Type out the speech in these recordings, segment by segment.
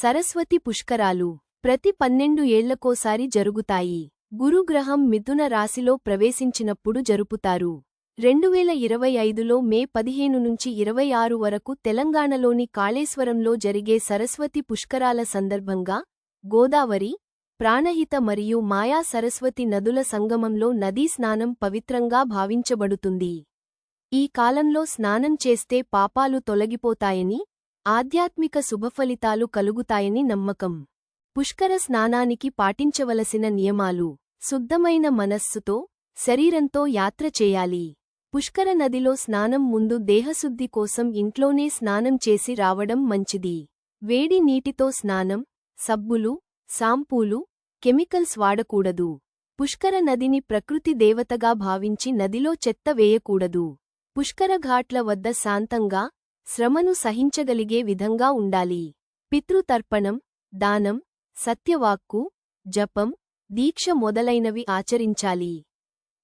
సరస్వతి పుష్కరాలు ప్రతి పన్నెండు ఏళ్ళకోసారి జరుగుతాయి. గురుగ్రహం మిథున రాశిలో ప్రవేశించినప్పుడు జరుపుతారు. రెండువేల ఇరవై ఐదులో మే పదిహేను నుంచి ఇరవై ఆరు వరకు తెలంగాణలోని కాళేశ్వరంలో జరిగే సరస్వతి పుష్కరాల సందర్భంగా గోదావరి ప్రాణహిత మరియు మాయా సరస్వతి నదుల సంగమంలో నదీ స్నానం పవిత్రంగా భావించబడుతుంది. ఈ కాలంలో స్నానం చేస్తే పాపాలు తొలగిపోతాయని ఆధ్యాత్మిక శుభఫలితాలు కలుగుతాయని నమ్మకం. పుష్కర స్నానానికి పాటించవలసిన నియమాలు. శుద్ధమైన మనస్సుతో శరీరంతో యాత్ర చేయాలి. పుష్కర నదిలో స్నానం ముందు దేహశుద్ధి కోసం ఇంట్లోనే స్నానం చేసి రావడం మంచిది. వేడి నీటితో స్నానం సబ్బులు షాంపూలు కెమికల్స్ వాడకూడదు. పుష్కర నదిని ప్రకృతి దేవతగా భావించి నదిలో చెత్త వేయకూడదు. పుష్కర ఘాట్ల వద్ద శాంతంగా శ్రమను సహించగలిగే విధంగా ఉండాలి. పితృతర్పణం దానం సత్యవాక్కు జపం దీక్ష మొదలైనవి ఆచరించాలి.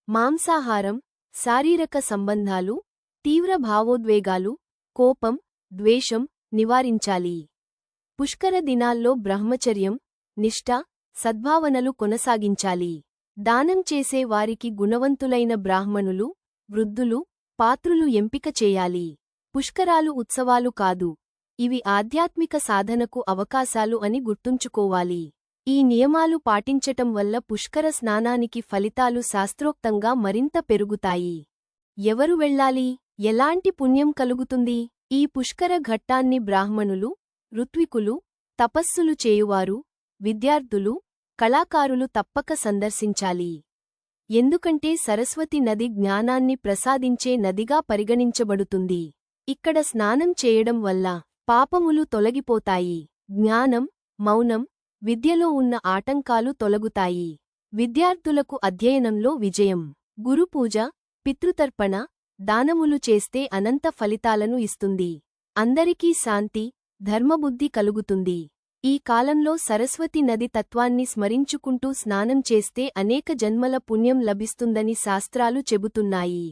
మాంసాహారం శారీరక సంబంధాలు తీవ్ర భావోద్వేగాలు కోపం ద్వేషం నివారించాలి. పుష్కర దినాల్లో బ్రహ్మచర్యం నిష్ఠ సద్భావనలు కొనసాగించాలి. దానం చేసే వారికి గుణవంతులైన బ్రాహ్మణులు వృద్ధులు పాత్రులు ఎంపిక చేయాలి. పుష్కరాలు ఉత్సవాలు కాదు. ఇవి ఆధ్యాత్మిక సాధనకు అవకాశాలు అని గుర్తుంచుకోవాలి. ఈ నియమాలు పాటించటం వల్ల పుష్కర స్నానానికి ఫలితాలు శాస్త్రోక్తంగా మరింత పెరుగుతాయి. ఎవరు వెళ్ళాలి? ఎలాంటి పుణ్యం కలుగుతుంది? ఈ పుష్కర ఘట్టాన్ని బ్రాహ్మణులు ఋత్వికులు తపస్సులు చేయువారు విద్యార్థులు కళాకారులు తప్పక సందర్శించాలి. ఎందుకంటే సరస్వతి నది జ్ఞానాన్ని ప్రసాదించే నదిగా పరిగణించబడుతుంది. ఇక్కడ స్నానం చేయడం వల్ల పాపములు తొలగిపోతాయి. జ్ఞానం మౌనం విద్యలో ఉన్న ఆటంకాలు తొలగుతాయి. విద్యార్థులకు అధ్యయనంలో విజయం. గురుపూజ పితృతర్పణ దానములు చేస్తే అనంత ఫలితాలను ఇస్తుంది. అందరికీ శాంతి ధర్మబుద్ధి కలుగుతుంది. ఈ కాలంలో సరస్వతి నది తత్వాన్ని స్మరించుకుంటూ స్నానం చేస్తే అనేక జన్మల పుణ్యం లభిస్తుందని శాస్త్రాలు చెబుతున్నాయి.